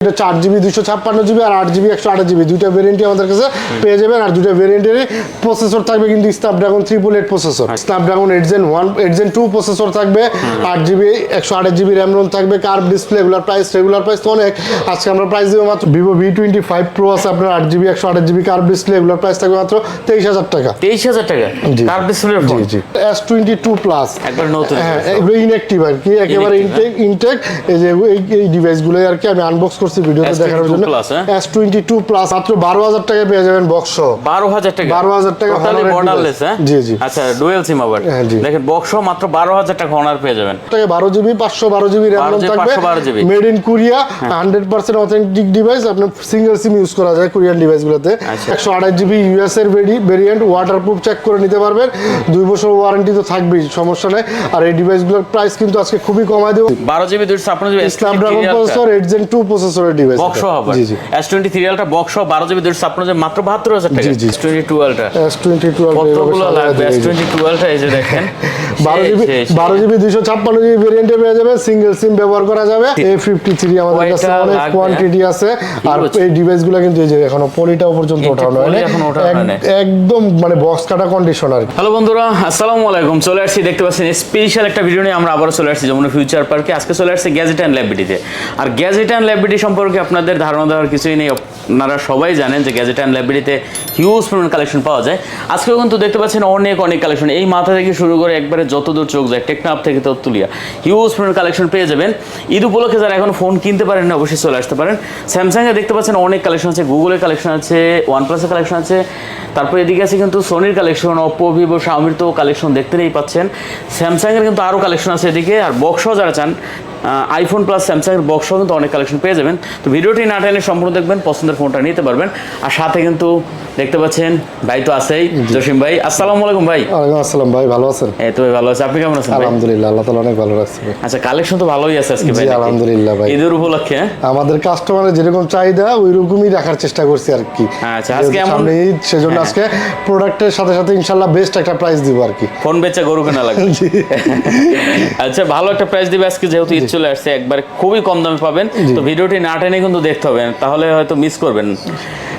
এটা চার জিবি দুশো ছাপ্পান্ন জিবি আর আট জিবি একশো আঠাশ জিবি। দুইটা ভেরিয়েন্টই আমাদের কাছে পেয়ে যাবেন আর দুইটা ভেরিয়েন্টেরই প্রসেসর থাকবে কিন্তু Snapdragon triple eight processor Snapdragon eight gen one eight gen two processor থাকবে আট জিবি একশো আঠাশ জিবি র্যাম রোম থাকবে কার্ভ ডিসপ্লে এগুলোর প্রাইস রেগুলার প্রাইস তো অনেক। আজকে আমরা প্রাইস দেবো মাত্র Vivo V twenty five Pro আছে আপনার আট জিবি একশো আঠাশ জিবি কার্ভ ডিসপ্লে এগুলোর প্রাইস থাকবে মাত্র তেইশ হাজার টাকা। তেইশ হাজার টাকা? জি। কার ডিসপ্লের ফোন জি জি। এস টোয়েন্টি টু প্লাস একবার নতুন হ্যাঁ এগুলো ইনঅ্যাক্টিভ আর কি একেবারে ইনটেক ইনটেক এই যে এই- এই ডিভাইসগুলো আর কি আমি আনবক্স করছি ভিডিওতে S22 দেখানোর জন্য Plus? S twenty two plus মাত্র বারো হাজার টাকায় পেয়ে যাবেন বক্স বারো হাজার টাকা? 12,000 টাকা এর বর্ডারলেস। হ্যাঁ? জি, জি। আচ্ছা ডুয়েল সিম আবার। হ্যাঁ, দেখেন বক্স মাত্র বারো হাজার টাকা অনার পেয়ে যাবেন। টাকা বারো জিবি পাঁচশো বারো জিবি র্যাম 12 GB, থাকবে। Made in Korea hundred percent authentic device আপনার সিঙ্গেল সিম ইউজ করা যায় কোরিয়ান ডিভাইসগুলোতে আচ্ছা। একশো আঠাশ জিবি ইউএস এর ভেরিয়েন্ট ওয়াটারপ্রুফ চেক করে নিতে পারবেন। দুই বছর ওয়ারেন্টি তো থাকবেই সমস্যা নেই। আর এই ডিভাইসগুলোর প্রাইস কিন্তু আজকে খুবই কমায় দেবো। বারো জিবি দুশো ছাপ্পান্ন GB Snapdragon processor eight gen two device box হবে জি জি। আলটা বক্স বারো জিবি মাত্র বাহাত্তর হাজার টাকা। জি, জি। আলটা কতগুলো লাগবে? আলটা এই যে দেখেন। বারো সেই, জিবি সেই, সেই। বারো জিবি দুইশো ছাপ্পান্ন জিবি ভেরিয়েন্টে পেয়ে যাবে সিঙ্গেল সিম ব্যবহার করা যাবে। আমাদের কাছে অনেক কোয়ান্টিটি আছে। আর এই ডিভাইসগুলো কিন্তু এই যে এখনও পলিটাও পর্যন্ত ওঠানো হয় হয়। এক- একদম মানে বক্স কাটা কন্ডিশন আর হ্যালো বন্ধুরা আসসালামু আলাইকুম। চলে আসছি দেখতে পাচ্ছেন স্পেশাল একটা ভিডিও নিয়ে। আমরা আবারও চলে আসছি যেমন ফিউচার পার্কে আজকে চলে আসছে গ্যাজেট অ্যান্ড ল্যাববিটিতে আর গ্যাজেট অ্যান্ড ল্যাববিটি সম্পর্কে আপনাদের ধারণা দেওয়ার কিছুই নেই। আপনারা সবাই জানেন যে গ্যাজেট অ্যান্ড ল্যাববিটিতে হিউজ পরিমাণ কালেকশন পাওয়া যায়। আজকেও কিন্তু দেখতে পাচ্ছেন অনেক অনেক কালেকশন এই মাথা থেকে শুরু করে একবারে যতদূর চোখ যায় টেকনাপ থেকে তত্তুলিয়া হিউজ পরিমাণ কালেকশন পেয়ে যাবেন। ঈদ উপলক্ষে যারা এখন ফোন কিনতে পারেন না, অবশ্যই চলে আসতে পারেন। স্যামসাংয়ে দেখতে পাচ্ছেন অনেক কালেকশন আছে গুগলের কালেকশন আছে ওয়ানপ্লাসের কালেকশন আছে। তারপর এদিকে আছে কিন্তু সোনির কালেকশন অপো ভিভো শাওমির তো কালেকশন দেখতেই পাচ্ছেন। স্যামসাংয়ের কিন্তু আরও কালেকশন আছে এদিকে। আর বক্সও যারা চান আইফোন প্লাস স্যামসাংয়ের বক্সও কিন্তু অনেক কালেকশন পেয়ে যাবেন। তো ভিডিওটি না টেনে সম্পূর্ণ দেখবেন পছন্দের ফোনটা নিতে পারবেন। আর সাথে কিন্তু দেখতে পাচ্ছেন ভাই তো আছেই জসিম ভাই। আসসালামু আলাইকুম ভাই। ওয়ালাইকুম আসসালাম ভাই ভালো আছেন? এই তো ভালো আছে। আপনি কেমন আছেন আলহামদুলিল্লাহ আল্লাহ তালা অনেক ভালো রাখছে আচ্ছা কালেকশন তো ভালোই আছে আজকে ভাই আলহামদুলিল্লাহ ভাই। ঈদের উপলক্ষে হ্যাঁ? আমাদের কাস্টমারের যেরকম চাহিদা ওই রকমই রাখার চেষ্টা করছি আর কি। আচ্ছা, আজকে এমন- ঈদ সেজন্য হ্যাঁ। আজকে প্রোডাক্টের সাথে সাথে ইনশাল্লাহ বেস্ট একটা প্রাইস দিব আর কি। ফোন বেচা গরু কেনা লাগে আচ্ছা ভালো একটা প্রাইস দিবে আজকে যেহেতু ঈদ চলে আসছে একবার খুবই কম দামে পাবেন। তো ভিডিওটি না টেনে কিন্তু দেখতে হবে তাহলে হয়তো মিস করবেন।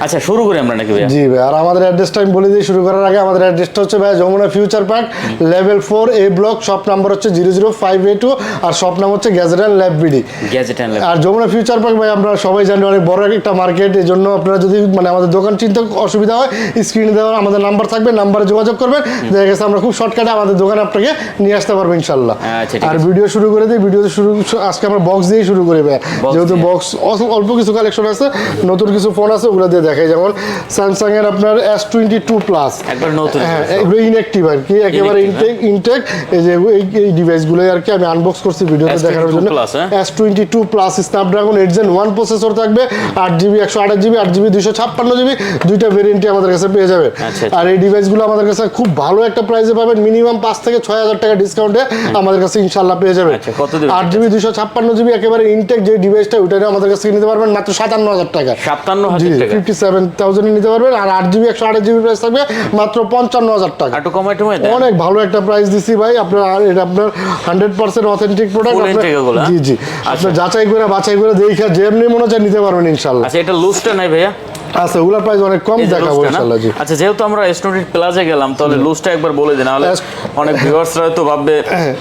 আচ্ছা শুরু করি আমরা নাকি ভাইয়া? জি ভাই আর আমাদের অ্যাড্রেসটা আমি বলে দিই শুরু করার আগে আমাদের অ্যাড্রেসটা হচ্ছে ভাই Jamuna future park level four A block shop number হচ্ছে zero zero five A two R shop নাম হচ্ছে গ্যাজেটাল ল্যাব বিডি গ্যাজেট অ্যান্ড আর যমুনা ফিউচার পার্ক ভাই আমরা সবাই জানি অনেক বড় একটা মার্কেট এই জন্য আপনারা যদি মানে আমাদের দোকান চিনতে অসুবিধা হয় স্ক্রিনে দেওয়ার আমাদের নাম্বার থাকবে নাম্বারে যোগাযোগ করবেন দেখা গেছে আমরা খুব শর্টকাটে আমাদের দোকানে আপনাকে নিয়ে আসতে পারব ইনশাল্লাহ। আচ্ছা, আর ভিডিও শুরু করে দিই ভিডিও শুরু আজকে আমরা বক্স দিয়ে শুরু করি ভাই। যেহেতু বক্স অল্প কিছু কালেকশন আছে নতুন কিছু ফোন আছে ওগুলো দিয়ে দেখাই। যেমন স্যামসাং এর আপনার এস টোয়েন্টি টু প্লাস একবার নতুন হ্যাঁ এগুলো ইনঅ্যাক্টিভ আর কি একেবারে ইনটেক ইনটেক এই যে এই- এই ডিভাইসগুলো আর কি আমি আনবক্স করছি ভিডিওতে S22 দেখানোর জন্য। হ্যাঁ? S twenty two plus Snapdragon eight gen one processor থাকবে আট জিবি একশো আঠাশ জিবি আট জিবি দুশো ছাপ্পান্ন জিবি দুইটা ভেরিয়েন্টই আমাদের কাছে পেয়ে যাবে। আচ্ছা, আর এই ডিভাইসগুলো আমাদের কাছে খুব ভালো একটা প্রাইসে পাবেন মিনিমাম পাঁচ থেকে ছয় হাজার টাকা ডিসকাউন্টে আমাদের কাছে ইনশাল্লাহ পেয়ে যাবে। আচ্ছা, আট জিবি দুশো ছাপ্পান্ন জিবি একেবারে ইনটেক যে ডিভাইসটা ওইটা আমাদের কাছে নিতে পারবেন মাত্র সাতান্ন হাজার টাকা। সাতান্ন হাজার ফিফটি সেভেন থাউজেন্ড নিতে পারবেন আর আট জিবি একশো আঠাশ জিবি প্রাইস থাকবে মাত্র পঞ্চান্ন হাজার টাকা। একটু কমাই টমাই অনেক ভালো একটা প্রাইস দিছি ভাই আপনার এটা আপনার হান্ড্রেড পার্সেন্ট অথেন্টিক প্রোডাক্ট জি জি। আচ্ছা। আপনার যাচাই করে বাছাই করে দেখে যেমনি মনে হচ্ছে নিতে পারবেন ইনশাল্লাহ আচ্ছা এটা লুজটা নাই ভাইয়া? আচ্ছা ওগুলোর প্রাইস অনেক কম দেখাবো ইনশাআল্লাহ জি। আচ্ছা যেহেতু আমরা স্টুডেন্ট প্লাজা গেলাম তাহলে লুজটা একবার বলে দেন তাহলে অনেক ভিউয়ার্সরা তো ভাববে হ্যাঁ,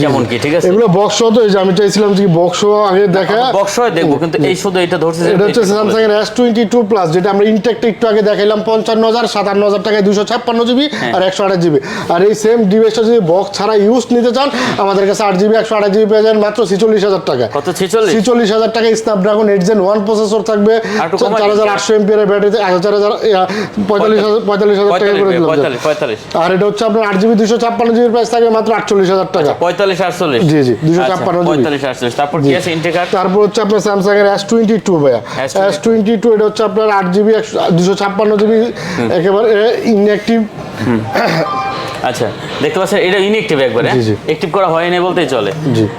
যেমন কি ঠিক আছে? এগুলো বক্স তো এই যে আমি চাইছিলাম যে বক্স আগে দেখা। বক্স দেখব কিন্তু এই শুধু এটা ধরছে এটা হচ্ছে স্যামসাং এর S22 প্লাস যেটা আমরা ইনটেকটা একটু আগে দেখাইলাম 55000 57000 টাকায় 256 জিবি হ্যাঁ। আর 128 জিবি আর এই সেম ডিভাইসটা যদি বক্স ছাড়া ইউজ নিতে চান আমাদের কাছে 8 জিবি 128 জিবি পেয়ে যান মাত্র 46000 টাকা কত 46 46000 টাকায় স্ন্যাপড্রাগন 8 জেন 1 প্রসেসর থাকবে 4800 এমপিয়ারের ব্যাটারিতে এক হাজার হাজার পঁয়তাল্লিশ হাজার পঁয়তাল্লিশ হাজার টাকা করে দিলাম আর এটা হচ্ছে আপনার আট জিবি দুশো ছাপ্পান্ন জিবির প্রাইস থাকে মাত্র আটচল্লিশ হাজার টাকা। আচ্ছা, পঁয়তাল্লিশ আটচল্লিশ। জি জি দুশো আচ্ছা, ছাপ্পান্ন পঁয়তাল্লিশ তারপর তারপর হচ্ছে আপনার স্যামসাং এর এস টোয়েন্টি টু ভাইয়া এস টোয়েন্টি টু এটা হচ্ছে আপনার আট জিবি দুশো ছাপ্পান্ন জিবি একেবারে ইনঅ্যাক্টিভ আচ্ছা দেখতে পাচ্ছেন এটা ইনএক্টিভ একবারে। অ্যাক্টিভ করা হয় বলতেই চলে।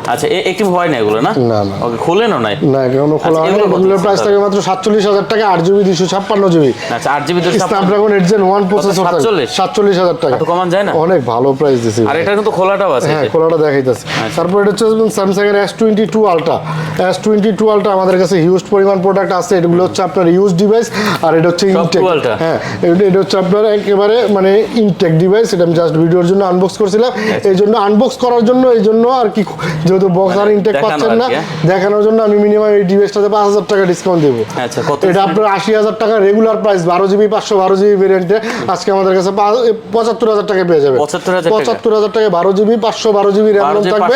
আচ্ছা অ্যাক্টিভ হয় না এগুলো না? না, না। ওকে খুলেনও নাই? না খোলা আচ্ছা, হয়নি এগুলো কত এগুলোর প্রাইস থাকে মাত্র সাতচল্লিশ হাজার টাকা আট জিবি দুশো ছাপ্পান্ন জিবি আচ্ছা আট GB Snapdragon eight gen one processor 47? সাতচল্লিশ? হাজার টাকা। এত কমান যায় না? অনেক ভালো প্রাইস দিছে আর এটার কিন্তু খোলাটাও আছে। হ্যাঁ খোলাটা দেখাইতেছে। তারপর এটা হচ্ছে স্যামসাং এর S twenty two ultra S twenty two ultra আমাদের কাছে হিউজ পরিমাণ প্রোডাক্ট আছে। এগুলো হচ্ছে আপনার ইউজ ডিভাইস আর এটা হচ্ছে ইনটেক হ্যাঁ এটা- এটা হচ্ছে আপনার একেবারে মানে ইনটেক ডিভাইস এটা আমি জাস্ট ভিডিওর জন্য আনবক্স করছিলাম। এই জন্য আনবক্স করার জন্য এই জন্য আর কি যেহেতু বক্স আর ইনটেক পাচ্ছেন না হ্যাঁ? দেখানোর জন্য আমি মিনিমাম এই ডিভাইসটাতে পাঁচ হাজার টাকা ডিসকাউন্ট দেবো। আচ্ছা কত এটা আপনার আশি হাজার টাকা রেগুলার প্রাইস বারো জিবি পাঁচশো বারো জিবি ভেরিয়েন্টে আজকে আমাদের কাছে পঁচাত্তর হাজার টাকা পেয়ে যাবে 75,000 টাকা? পঁচাত্তর হাজার টাকা বারো জিবি পাঁচশো বারো জিবি র্যাম থাকবে।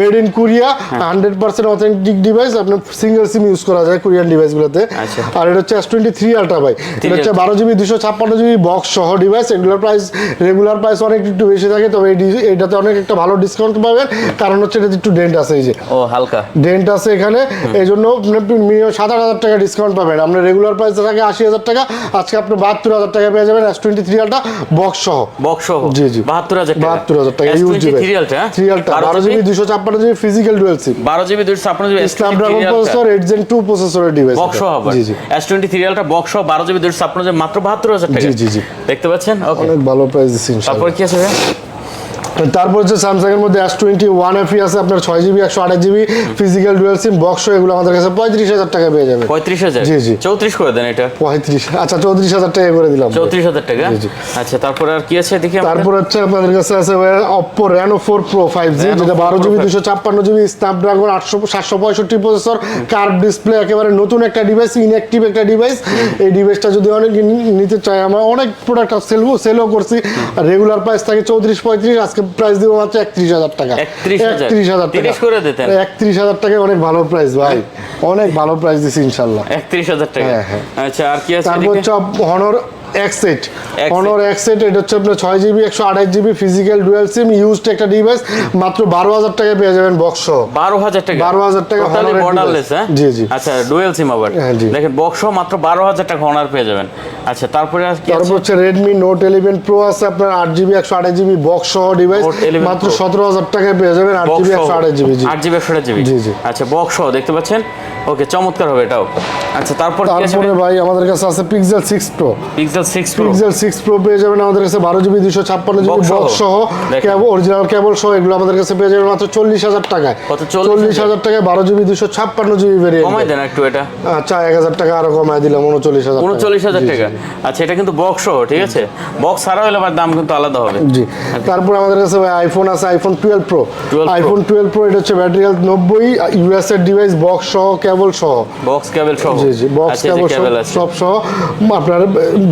Made in Korea hundred percent authentic device আপনার সিঙ্গেল সিম ইউজ করা যায় কোরিয়ান ডিভাইসগুলোতে আচ্ছা। আর এটা হচ্ছে এস টোয়েন্টি থ্রি আলট্রা ভাই। এটা হচ্ছে বারো জিবি দুশো ছাপ্পান্ন জিবি বক্স সহ ডিভাইস এগুলোর প্রাইস রেগুলার প্রাইস অনেক একটু বেশি থাকে তবে এটাতে অনেক একটা ভালো ডিসকাউন্ট পাবেন। কারণ হচ্ছে এটাতে একটু ডেন্ট আছে এই যে। ও হালকা। ডেন্ট আছে এখানে এই জন্য মিনিমাম সাত আট হাজার টাকা ডিসকাউন্ট পাবেন। আপনার রেগুলার প্রাইস থাকে আশি হাজার টাকা আজকে আপনি বাহাত্তর হাজার টাকা পেয়ে যাবেন S twenty three ultra box সহ। বক্স সহ? জি, জি। বাহাত্তর হাজার বাহাত্তর হাজার টাকা use device three ultra three ultra বারো জিবি? দুশো ছাপ্পান্ন জিবি ফিজিক্যাল ডুয়েল সিম বারো জিবি দুশো ছাপ্পান্ন GB Snapdragon processor eight gen two প্রসেসরের ডিভাইস বক্স হবে জি জি। S twenty three ultra box সহ বারো জিবি দুশো ছাপ্পান্ন জিবি মাত্র বাহাত্তর হাজার টাকা। জি, জি, জি। দেখতে পাচ্ছেন? অনেক ভালো প্রাইস দিচ্ছি তারপর কি আছে ভাইয়া? তারপর হচ্ছে স্যামসাং এর মধ্যে এস টোয়েন্টি ওয়ান এফি আছে আপনার ছয় জিবি একশো আঠাশ GB physical dual SIM box এগুলো আমাদের কাছে পঁয়ত্রিশ হাজার টাকা পেয়ে যাবেন। পঁয়ত্রিশ হাজার? জি, জি। চৌত্রিশ করে দেন এটা। পঁয়ত্রিশ আচ্ছা চৌত্রিশ হাজার টাকা করে দিলাম। চৌত্রিশ হাজার টাকা। আচ্ছা তারপর আর কি আছে দেখি তারপর হচ্ছে আপনাদের কাছে আছে Oppo Reno four Pro five G যেটা বারো জিবি দুশো ছাপ্পান্ন জিবি স্ন্যাপড্রাগন আটশো সাতশো পঁয়ষট্টি প্রসেসর কার্ভ ডিসপ্লে একেবারে নতুন একটা ডিভাইস ইনঅ্যাক্টিভ একটা ডিভাইস এই ডিভাইসটা যদি অনেক নিতে চাই আমরা অনেক প্রোডাক্ট সেল সেলও করছি। রেগুলার প্রাইস থাকে চৌত্রিশ পঁয়ত্রিশ আজকে প্রাইস দিব মাত্র একত্রিশ হাজার টাকা। একত্রিশ হাজার? টাকা। 30 করে দিতেন। একত্রিশ হাজার টাকা অনেক ভালো প্রাইস ভাই। অনেক ভালো প্রাইস দিছি ইনশাল্লাহ। একত্রিশ হাজার টাকা। হ্যাঁ, হ্যাঁ। আচ্ছা আর কি আছে তারপর হচ্ছে Honor exact X8 Honor exact এটা হচ্ছে আপনার ছয় জিবি একশো আঠাশ GB physical dual SIM used একটা ডিভাইস মাত্র বারো হাজার টাকায় পেয়ে যাবেন বক্স বারো হাজার টাকা? 12,000 টাকা টোটালি বর্ডারলেস হ্যাঁ? জি, জি। আচ্ছা ডুয়েল সিম আবার। হ্যাঁ, দেখেন বক্স মাত্র বারো হাজার টাকা অনার পেয়ে যাবেন। আচ্ছা তারপরে তারপর হচ্ছে রেডমি নোট ইলেভেন প্রো আছে আপনার আট জিবি একশো আঠাশ জিবি বক্স সহ ডিভাইস Note 11 মাত্র সতেরো হাজার টাকায় পেয়ে যাবেন আট জিবি একশো আঠাশ জিবি জি আট জিবি একশো আঠাশ জিবি জি, জি। আচ্ছা বক্স সহ দেখতে পাচ্ছেন? ওকে চমৎকার হবে এটাও। আচ্ছা তারপর তারপরে ভাই আমাদের কাছে আছে Pixel six Pro Pixel six Pro Pixel six Pro পেয়ে যাবেন আমাদের কাছে বারো জিবি দুশো ছাপ্পান্ন জিবি বক্স সহ? দেখেন। অরিজিনাল কেবল সহ এগুলো আমাদের কাছে পেয়ে যাবেন মাত্র চল্লিশ হাজার টাকায়। কত? 40,000 চল্লিশ হাজার টাকায় বারো জিবি দুশো ছাপ্পান্ন জিবি কমাই দেন একটু এটা। আচ্ছা এক হাজার টাকা আরও কমায় দিলাম উনচল্লিশ হাজার টাকা। আচ্ছা এটা কিন্তু বক্স সহ ঠিক আছে? বক্স ছাড়া হলে আবার দাম কিন্তু আলাদা হবে। জি। তারপর আমাদের কাছে আইফোন আছে iPhone twelve Pro iPhone twelve Pro এটা হচ্ছে ব্যাটারি হেলথ নব্বই ইউএস এর ডিভাইস বক্স সহ কেবল সহ। বক্স কেবল সহ। জি জি বক্স আচ্ছা কেবল কেবল সব সহ। আপনার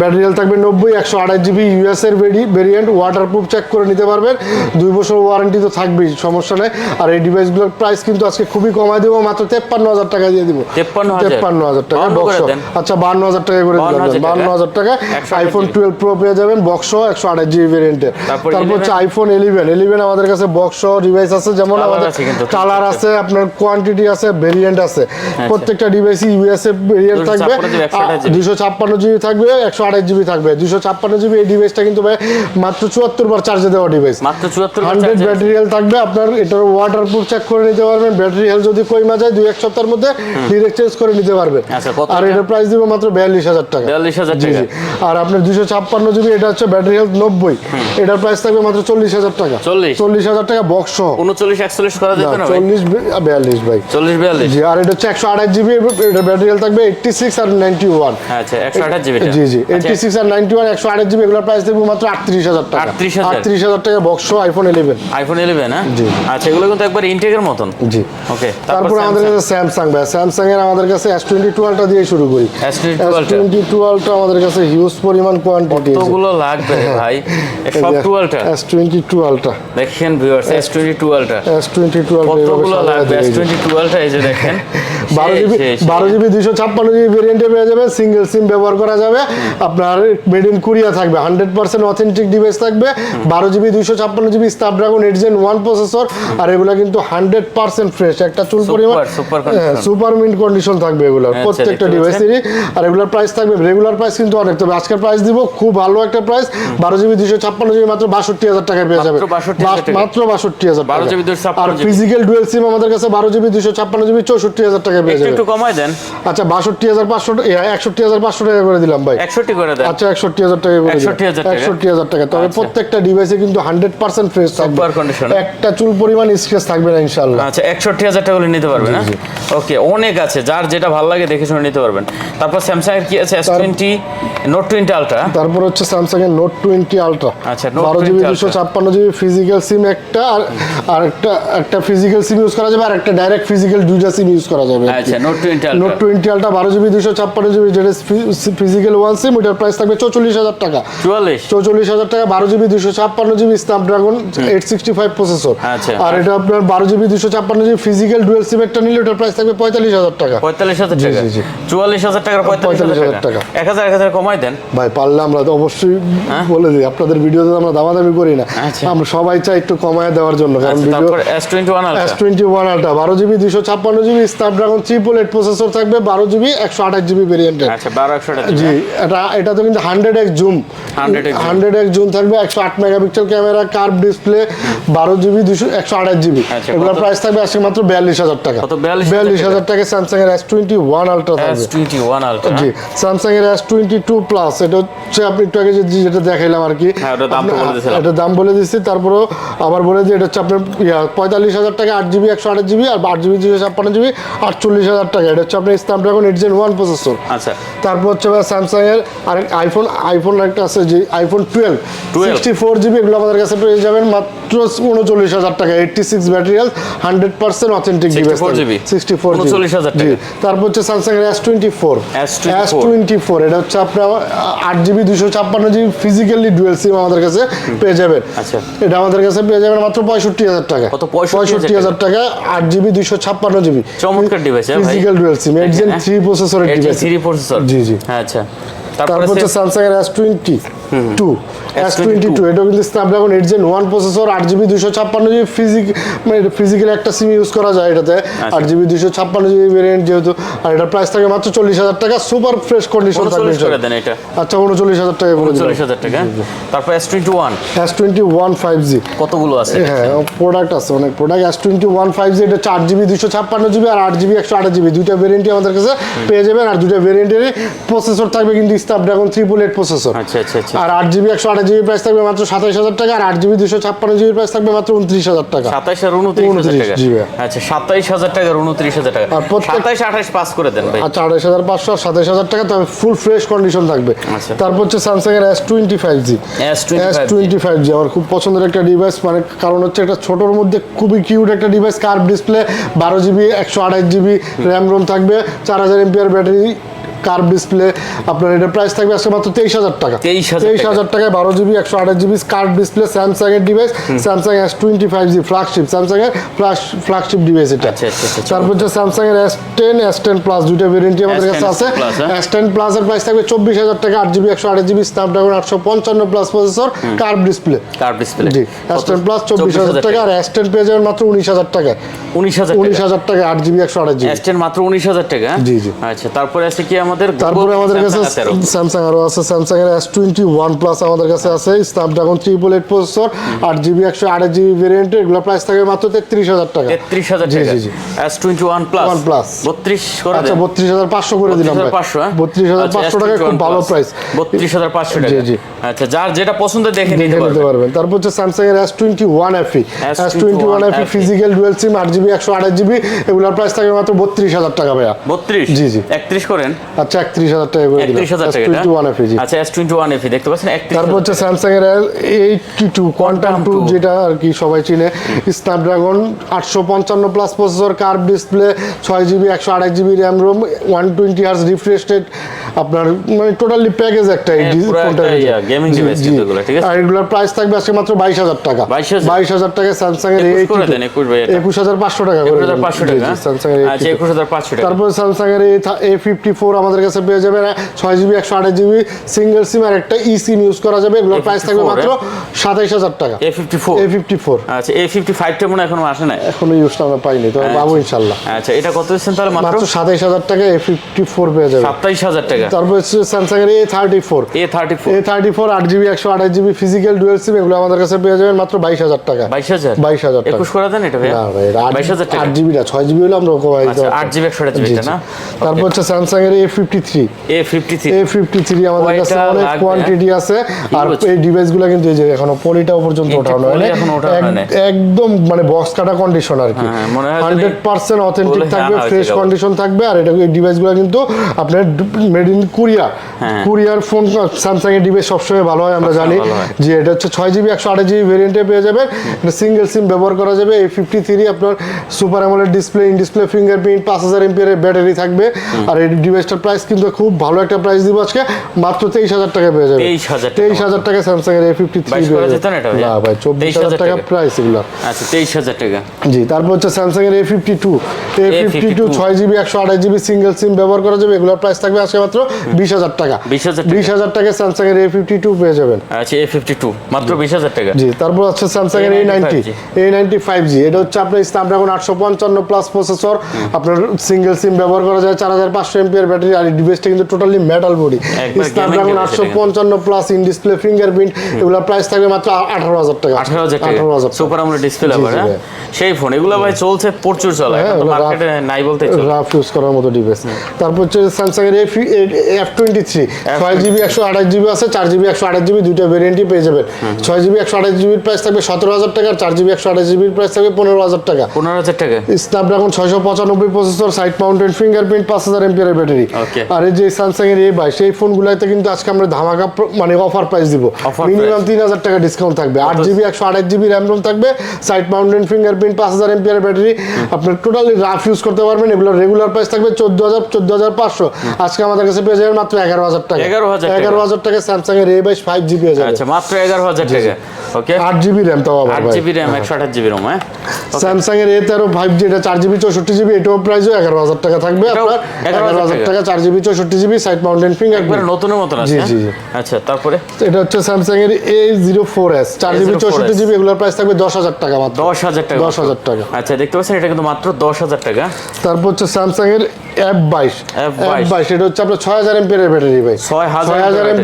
ব্যাটারি হেলথ থাকবে নব্বই একশো আঠাশ জিবি ইউএস এর ভেরিয়েন্ট ওয়াটারপ্রুফ চেক করে নিতে পারবেন। দুই বছর ওয়ারেন্টি তো থাকবেই সমস্যা নেই। আর এই ডিভাইসগুলোর প্রাইস কিন্তু আজকে খুবই কমায় দেবো মাত্র তেপ্পান্ন হাজার টাকা দিয়ে দিব। 53,000 তেপ্পান্ন হাজার টাকা বক্স আচ্ছা বান্ন হাজার টাকা করে দিলাম। 52,000 বান্ন হাজার টাকা আইফোন টুয়েলভ প্রো পেয়ে যাবেন বক্স একশো আঠাশ জিবি ভেরিয়েন্টের তারপর তারপর হচ্ছে আইফোন ইলেভেন ইলেভেন আমাদের কাছে বক্স ডিভাইস আছে যেমন আমাদের কালার আছে আপনার কোয়ান্টিটি আছে ভেরিয়েন্ট আছে। প্রত্যেকটা ডিভাইসই ইউএসএ ভেরিয়েন্ট থাকবে। GB, 128 GB দুশো ছাপ্পান্ন জিবি থাকবে একশো আঠাশ জিবি থাকবে। দুশো ছাপ্পান্ন জিবি এই ডিভাইসটা কিন্তু ভাই মাত্র চুয়াত্তর বার চার্জে দেওয়া ডিভাইস মাত্র চুয়াত্তর হান্ড্রেড ব্যাটারি হেলথ থাকবে। আপনার এটার ওয়াটার প্রুফ চেক করে নিতে পারবেন। ব্যাটারি হেলথ যদি কইমা যায় দুই এক সপ্তাহের মধ্যে ডিরেক্ট চেঞ্জ করে নিতে পারবেন। আচ্ছা, আর এটার প্রাইস দিব মাত্র বিয়াল্লিশ হাজার টাকা। 42,000 জি টাকা। জি। আর আপনার দুশো ছাপ্পান্ন জিবি এটা হচ্ছে ব্যাটারি হেলথ নব্বই। এটার প্রাইস থাকবে মাত্র চল্লিশ হাজার টাকা। 40? চল্লিশ হাজার টাকা বক্স উনচল্লিশ একচল্লিশ করা না চল্লিশ বিয়াল্লিশ ভাই। চল্লিশ বিয়াল্লিশ। জি আর এটা হচ্ছে একশো আঠাশ জিবি এটা থাকবে এইটটি সিক্স আর নাইনটি ওয়ান আচ্ছা একশো আঠাশ জিবি জি জি এইটটি সিক্স আর নাইনটি ওয়ান একশো আঠাশ জিবি এগুলোর প্রাইস দেবো মাত্র আটত্রিশ হাজার টাকা। আটত্রিশ হাজার। টাকা box iPhone eleven iPhone eleven হ্যাঁ? জি। আচ্ছা এগুলো কিন্তু একবার ইনটেকের মতন। জি। ওকে তারপর আমাদের কাছে স্যামসাং ভাই। স্যামসাং এর আমাদের কাছে এস টোয়েন্টি টুয়েলভটা দিয়ে শুরু করি। এস টোয়েন্টি টুয়েলভটা আমাদের কাছে হিউজ পরিমাণ কোয়ান্টিটি কতগুলো লাগবে ভাই? সব টুয়েলটা এস টোয়েন্টি টুয়েলভটা দেখেন ভিউয়ার্স এস টোয়েন্টি টুয়েলটা এস টোয়েন্টি টুয়েলভ কতগুলো লাগবে? এস টোয়েন্টি টুয়েলটা এই যে দেখেন। বারো জিবি। বারো জিবি দুইশো ছাপ্পান্ন জিবি ভেরিয়েন্টে পেয়ে যাবে সিঙ্গেল সিম ব্যবহার করা যাবে। আপনার মেড ইন কোরিয়া থাকবে হান্ড্রেড পার্সেন্ট অথেন্টিক ডিভাইস থাকবে। বারো জিবি দুইশো ছাপ্পান্ন GB Snapdragon eight gen one processor আর এগুলো কিন্তু হান্ড্রেড পার্সেন্ট ফ্রেশ একটা চুল পরিমাণ সুপার মিন্ট কন্ডিশন থাকবে এগুলোর আচ্ছা, প্রত্যেকটা ডিভাইসেরই আর এগুলোর প্রাইস থাকবে রেগুলার প্রাইস কিন্তু অনেক তবে আজকের প্রাইস দিব খুব ভালো একটা প্রাইস বারো জিবি দুশো ছাপ্পান্ন জিবি মাত্র বাষট্টি হাজার টাকায় পেয়ে যাবে। মাত্র 62,000 টাকা। মাত্র বাষট্টি হাজার 12 জিবি 256 আর ফিজিক্যাল ডুয়েল সিম আমাদের কাছে বারো জিবি দুশো ছাপ্পান্ন জিবি চৌষট্টি হাজার পেয়ে একটু দেন। আচ্ছা টাকা করে দিলাম ভাই। একষট্টি করে দেন। আচ্ছা একষট্টি হাজার টাকা করে 61,000 টাকা? একষট্টি হাজার টাকা। তবে। প্রত্যেকটা ডিভাইসে কিন্তু হান্ড্রেড পার্সেন্ট ফ্রেশ থাকবে। Software condition। একটা চুল পরিমাণ থাকবে না আচ্ছা টাকা নিতে পারবেন ওকে অনেক আছে। যার যেটা ভালো লাগে দেখে শুনে নিতে পারবেন। তারপর স্যামসাং এর কি আছে? নোট টোয়েন্টি আলট্রা তারপর হচ্ছে স্যামসাং এর নোট টোয়েন্টি আলট্রা আচ্ছা, Note বারো জিবি 20 দুশো ছাপ্পান্ন জিবি ফিজিক্যাল সিম একটা আর আর একটা একটা ফিজিক্যাল সিম ইউজ করা যাবে আর একটা ডাইরেক্ট ফিজিক্যাল দুইটা সিম ইউজ করা যাবে। আচ্ছা note twenty note twenty ultra বারো জিবি দুশো ছাপ্পান্ন জিবি যেটা ফিজিক্যাল ওয়ান সিম ওটার প্রাইস থাকবে চৌচল্লিশ হাজার টাকা। চুয়াল্লিশ। চৌচল্লিশ হাজার টাকা বারো জিবি দুশো ছাপ্পান্ন GB Snapdragon eight sixty five processor আচ্ছা। আর এটা আপনার বারো জিবি দুশো ছাপ্পান্ন জিবি ফিজিক্যাল ডুয়েল সিম একটা নিলে ওটার প্রাইস থাকবে পঁয়তাল্লিশ হাজার টাকা। পঁয়তাল্লিশ হাজার টাকা। চুয়াল্লিশ হাজার টাকার পঁয়তাল্লিশ হাজার টাকা। টাকা। এক হাজার এক হাজার কমাই দেন। ভাই পারলে আমরা তো অবশ্যই বলে দিই আপনাদের ভিডিওতে আমরা দামাদামি করি না। আচ্ছা। আমরা সবাই চাই একটু কমায় দেওয়ার জন্য কারণ video S twenty one S twenty one ultra বারো জিবি দুশো ছাপ্পান্ন GB Snapdragon triple eight processor থাকবে বারো জিবি একশো আঠাশ জিবি ভেরিয়েন্টের আচ্ছা বারো একশো জি এটা এটা তো কিন্তু hundred X zoom hundred X zoom থাকবে একশো আট মেগাপিক্সেল ক্যামেরা কার্ভ ডিসপ্লে বারো জিবি দুশো একশো আঠাশ জিবি আচ্ছা, এগুলোর প্রাইস থাকবে আজকে মাত্র বিয়াল্লিশ হাজার টাকা। বিয়াল্লিশ হাজার টাকা। স্যামসাং এর এস টোয়েন্টি ওয়ান আলট্রা থাকবে জি স্যামসাং এর এস টোয়েন্টি টু প্লাস এটা হচ্ছে আপনি একটু আগে যেটা দেখাইলাম আর কি। হ্যাঁ, ওটার দাম বলে দিচ্ছি তারপরেও আবার বলে দিই এটা হচ্ছে আপনার পঁয়তাল্লিশ হাজার টাকা আট জিবি একশো আট জিবি আর আট জিবি দুশো ছাপ্পান্ন জিবি আটচল্লিশ হাজার টাকা। এটা হচ্ছে আপনার Snapdragon eight gen one processor আচ্ছা। তারপর হচ্ছে স্যামসাং এর আরেক আইফোন আইফোন একটা আছে যে iPhone twelve sixty four GB এগুলো আমাদের কাছে পেয়ে যাবেন। মাত্র উনচল্লিশ হাজার টাকা। Eighty six ব্যাটারিয়াল hundred percent authentic 64 sixty four 39,000 টাকা। তারপর হচ্ছে স্যামসাং এর S twenty four S twenty four এটা হচ্ছে আপনার আট জিবি দুশো ছাপ্পান্ন জিবি ফিজিক্যালি ডুয়েল সিম আমাদের কাছে পেয়ে যাবেন। আচ্ছা। এটা আমাদের কাছে পেয়ে যাবেন মাত্র পঁয়ষট্টি হাজার টাকা। কত? পঁয়ষট্টি হাজার টাকা। আট জিবি দুশো ছাপ্পান্ন জিবি চমৎকার device, হ্যাঁ ভাই? Physical dual SIM gen three প্রসেসরের ডিভাইস 3 প্রসেসর জি, জি। আচ্ছা। তারপর হচ্ছে স্যামসাং এর S twenty two S twenty two এটাও কিন্তু Snapdragon eight gen one processor আট জিবি দুশো ছাপ্পান্ন জিবি ফিজিক মানে ফিজিক্যাল একটা সিম ইউজ করা যায় এটাতে। আচ্ছা। আট জিবি দুশো ছাপ্পান্ন জিবি ভেরিয়েন্ট যেহেতু আর এটার প্রাইস থাকে মাত্র চল্লিশ হাজার টাকা সুপার ফ্রেশ কন্ডিশন থাকবে এটা। আচ্ছা উনচল্লিশ হাজার টাকা উনচল্লিশ হাজার টাকা। তারপর S twenty one S twenty one five G কতগুলো আছে? হ্যাঁ প্রোডাক্ট আছে অনেক product S twenty one five G এটা চার জিবি দুশো ছাপ্পান্ন জিবি আর আট জিবি একশো আট জিবি দুইটা ভেরিয়েন্টই আমাদের কাছে পেয়ে যাবেন আর দুইটা ভেরিয়েন্টেরই প্রসেসর থাকবে কিন্তু স্ন্যাপড্রাগন ট্রিপল এইট প্রসেসর আচ্ছা আচ্ছা আচ্ছা। আর আট জিবি একশো আট জিবি প্রাইস থাকবে মাত্র সাতাইশ হাজার টাকা আর আট জিবি দুশো ছাপ্পান্ন জিবি প্রাইস থাকবে মাত্র উনত্রিশ হাজার টাকা। সাতাইশ আর উনত্রিশ হাজার টাকা। আচ্ছা সাতাইশ হাজার টাকার উনত্রিশ হাজার টাকা। সাতাইশ আঠাইশ পাস করে দেন ভাই। আচ্ছা আঠাইশ হাজার পাঁচশো আর সাতাইশ হাজার টাকা তবে ফুল ফ্রেশ কন্ডিশন থাকবে। আচ্ছা। তারপর হচ্ছে স্যামসাং এর S twenty five G S S25 twenty five G আমার খুব পছন্দের একটা ডিভাইস মানে কারণ হচ্ছে একটা ছোটোর মধ্যে খুবই কিউট একটা ডিভাইস কার্ভ ডিসপ্লে বারো জিবি একশো আঠাশ জিবি র্যাম রোম থাকবে চার হাজার এমপিআর ব্যাটারি কার্ভ ডিসপ্লে আপনার এটার প্রাইস থাকবে আজকে মাত্র তেইশ হাজার টাকা। 23,000 তেইশ। হাজার টাকায় বারো জিবি একশো আঠাশ জিবি কার্ভ ডিসপ্লে স্যামসাং এর device Samsung S twenty five G flagship Samsung এর ফ্ল্যাগশিপ ডিভাইস এটা। আচ্ছা, আচ্ছা, আচ্ছা, তারপর হচ্ছে স্যামসাং এর S ten S ten plus দুইটা ভেরিয়েন্টই আমাদের কাছে আছে। S10 Plus? S ten plus এর প্রাইস থাকবে চব্বিশ হাজার টাকা আট জিবি একশো আট জিবি স্ন্যাপড্রাগন আটশো পঞ্চান্ন plus processor curve display. Curve display. জি এস টেন প্লাস চব্বিশ হাজার টাকা। আর এস টেন পেয়ে যাবেন মাত্র উনিশ হাজার টাকা উনিশ হাজার উনিশ টাকা হাজার টাকা আট জিবি একশো আট জিবি এস টেন মাত্র উনিশ হাজার টাকা হ্যাঁ? জি, জি। আচ্ছা তারপরে আছে কি আমাদের তারপরে আমাদের কাছে স্যামসাং আরও আছে। স্যামসাং এর এস টোয়েন্টি ওয়ান প্লাস আমাদের কাছে আছে। স্ন্যাপড্রাগন ট্রিপল এইট প্রসেসর আট জিবি একশো আট জিবি ভেরিয়েন্ট এগুলো প্রাইস থাকবে মাত্র তেত্রিশ হাজার টাকা। তেত্রিশ হাজার জি, জি, জি। S twenty one plus One plus। বত্রিশ আচ্ছা বত্রিশ হাজার পাঁচশো করে দিলাম। 32,500, হ্যাঁ? বত্রিশ হাজার পাঁচশো টাকা খুব S21 ভালো। প্রাইস 32,500 টাকা। জি, জি। আচ্ছা যার যেটা পছন্দ দেখে নিতে পারবেন। তারপর হচ্ছে স্যামসাং এর S twenty one FE S twenty one FE physical dual SIM আট জিবি একশো আঠাশ জিবি এগুলোর প্রাইস থাকবে মাত্র বত্রিশ হাজার টাকা ভাইয়া। বত্রিশ? জি, জি। একত্রিশ করেন। আচ্ছা একত্রিশ হাজার টাকা করে দিলাম। একত্রিশ হাজার এস টাকা জি আচ্ছা এস টোয়েন্টি ওয়ান এফি দেখতে পাচ্ছেন? একত্রিশ তারপর হচ্ছে স্যামসাং এর eighty two quantum two Quantum 2 যেটা আর কি সবাই চিনে। আটশো পঞ্চান্ন প্লাস প্রসেসর কার্ভ ডিসপ্লে ছয় জিবি একশো আঠাশ GB RAM ROM one twenty hertz refresh rate আপনার মানে টোটালি প্যাকেজ একটা এই হ্যাঁ, ডি- পুরো ফোনটার একটা ভিতরে। gaming জি, device জি। কিন্তু এগুলো, ঠিক আছে? আর এগুলোর প্রাইস থাকবে আজকে মাত্র বাইশ হাজার টাকা। 22,000 বাইশ হাজার টাকা স্যামসাং এর 21 করে 82 দেন, 21 ভাই এটা। একুশ হাজার পাঁচশো টাকা করে একুশ হাজার পাঁচশো টাকা স্যামসাং এর আচ্ছা একুশ হাজার পাঁচশো টাকা। তারপর স্যামসাং এর এ ফিফটি ফোর আমাদের কাছে পেয়ে যাবেন ছয় জিবি একশো আঠাশ জিবি সিঙ্গেল সিম আর একটা ই সিম ইউজ করা যাবে। এগুলোর প্রাইস থাকবে মাত্র সাতাইশ হাজার টাকা। A fifty four A fifty four আচ্ছা এ ফিফটি ফাইভটা মনে এখনও আসে নাই? এখনও ইউজটা আমরা পাইনি তবে পাবো ইনশাল্লাহ আচ্ছা এটা কত দিচ্ছেন তাহলে মাত্র? সাতাইশ হাজার টাকা এ ফিফটি ফোর পেয়ে যাবে। সাতাইশ হাজার টাকা। তারপর হচ্ছে স্যামসাং এর A thirty four A thirty four A thirty four আট জিবি একশো আঠাশ জিবি ফিজিক্যাল ডুয়েল সিম এগুলো আমাদের কাছে পেয়ে যাবেন মাত্র বাইশ হাজার টাকা। বাইশ হাজার? বাইশ হাজার টাকা। একুশ করে দেন এটা না ভাই আট- জিবি না ছয় জিবি হলে আমরা কমাই আচ্ছা। আট জিবি একশো আট জিবি। না? তারপর হচ্ছে স্যামসাং এর A fifty three A fifty three A fifty three আমাদের কাছে অনেক কোয়ান্টিটি আছে। আর এই ডিভাইসগুলো কিন্তু এই যে এখনও পলিটাও পর্যন্ত ওঠানো হয় হয়। একদম মানে বক্স কাটা কন্ডিশন আর কি। হ্যাঁ, মনে হয় অথেন্টিক থাকবে ফ্রেশ কন্ডিশন থাকবে। আর এটা এই ডিভাইসগুলো কিন্তু আপনার মেড ইন কোরিয়া হ্যাঁ। কোরিয়ার ফোন স্যামসাং এর ডিভাইস সবসময় ভালো হয় আমরা জানি। যে এটা হচ্ছে ছয় জিবি একশো আঠাশ জিবি ভেরিয়েন্টে পেয়ে যাবেন। সিঙ্গেল সিম ব্যবহার করা যাবে। এই ফিফটি থ্রি আপনার super AMOLED display in display fingerprint পাঁচ হাজার এমপিয়ার ব্যাটারি থাকবে। আর এই ডিভাইসটার প্রাইস কিন্তু খুব ভালো একটা প্রাইস দিব আজকে। মাত্র তেইশ হাজার টাকা পেয়ে যাবে 23,000 টাকা তেইশ হাজার টাকা স্যামসাং এর এ ফিফটি থ্রি না এটা ভাইয়া? না ভাই চব্বিশ হাজার টাকা। প্রাইস এগুলো। আচ্ছা তেইশ হাজার টাকা। জি তারপর হচ্ছে স্যামসাং এর A fifty two A fifty two A52 ছয় জিবি একশো আঠাশ জিবি সিঙ্গেল সিম ব্যবহার করা যাবে। এগুলোর প্রাইস থাকবে আজকে মাত্র বিশ হাজার টাকা। 20,000 টাকা। বিশ হাজার টাকা স্যামসাং এর এ ফিফটি টু পেয়ে যাবেন। আচ্ছা এ ফিফটি টু মাত্র বিশ হাজার টাকা। জি তারপর হচ্ছে স্যামসাং এর A ninety A ninety five G এটা হচ্ছে আপনার স্ন্যাপড্রাগন আটশো পঞ্চান্ন প্লাস প্রসেসর আপনার সিঙ্গেল সিম ব্যবহার করা যায়। চার হাজার পাঁচশো এমপিয়ার ব্যাটারি আর এই ডিভাইসটা কিন্তু টোটালি মেটাল বডি স্ন্যাপড্রাগন আটশো পঞ্চান্ন প্লাস ইন ডিসপ্লে ফিঙ্গারপ্রিন্ট এগুলোর প্রাইস থাকবে মাত্র আঠারো হাজার টাকা। আঠারো হাজার টাকা। আঠারো হাজার সুপার ডিসপ্লে আবার হ্যাঁ? সেই ফোন এগুলো ভাই চলছে প্রচুর চলে। হ্যাঁ, মার্কেটে নাই বলতে রাফ ইউজ করার মতো ডিভাইস তারপর হচ্ছে স্যামসাং এর এফ টোয়েন্টি থ্রি ছয় জিবি একশো আঠাশ জিবি আছে চার জিবি একশো আঠাশ জিবি দুইটা ভেরিয়েন্টই পেয়ে যাবেন। ছয় জিবি একশো আঠাশ জিবির প্রাইস থাকবে সতেরো হাজার টাকা আর চার জিবি একশো আঠাশ জিবির প্রাইস থাকবে পনেরো হাজার টাকা। পনেরো হাজার টাকা। স্ন্যাপড্রাগন ছয়শো পঁচানব্বই প্রসেসর সাইড মাউন্টেড ফিঙ্গারপ্রিন্ট পাঁচ হাজার এমপিয়ার ব্যাটারি Okay. আর এই যে স্যামসাং এর এই ফোনগুলোতে কিন্তু আজকে আমরা ধামাকা মানে অফার প্রাইস দিব। মিনিমাম তিন হাজার টাকা ডিসকাউন্ট থাকবে। আট জিবি একশো আঠাশ জিবি র্যাম রোম থাকবে। সাইড মাউন্টেড ফিঙ্গারপ্রিন্ট পাঁচ হাজার এমপিয়ার ব্যাটারি আপনার টোটালি রাফ ইউজ করতে পারবেন। এগুলো রেগুলার প্রাইস থাকবে চোদ্দ হাজার চোদ্দ হাজার পাঁচশো। আজকে আমাদের কাছে পেয়ে যাবেন মাত্র এগারো হাজার টাকা। 11,000 টাকা। এগারো হাজার টাকা স্যামসাং এর এ বাইশ ফাইভ জিবি পেয়ে আচ্ছা মাত্র এগারো হাজার টাকা। ওকে আট জিবি র্যাম তাও আবার আট ভাই। জিবি র্যাম একশো আঠাশ জিবি রোম হ্যাঁ? স্যামসাং এর এ তেরো ফাইভ জি এটা চার জিবি চৌষট্টি জিবি এটাও প্রাইসও এগারো হাজার টাকা থাকবে আপনার। 11,000 এগারো হাজার টাকা। চার জিবি চৌষট্টি জিবি সাইড মাউন্টেন একবারে ফিঙ্গার নতুনের মতন আছে জি, হ্যাঁ? জি, জি। আচ্ছা তারপরে? এটা হচ্ছে স্যামসাং এর এ জিরো ফোর এস চার জিবি চৌষট্টি জিবি এগুলোর প্রাইস থাকবে দশ হাজার টাকা মাত্র। দশ হাজার টাকা দশ হাজার টাকা। আচ্ছা দেখতে পাচ্ছেন এটা কিন্তু মাত্র দশ হাজার টাকা। তারপর হচ্ছে স্যামসাং এর এফ বাইশ। এফ বাইশ এটা হচ্ছে আপনার ছয় হাজার ব্যাটারি ভাই। ছয় হাজার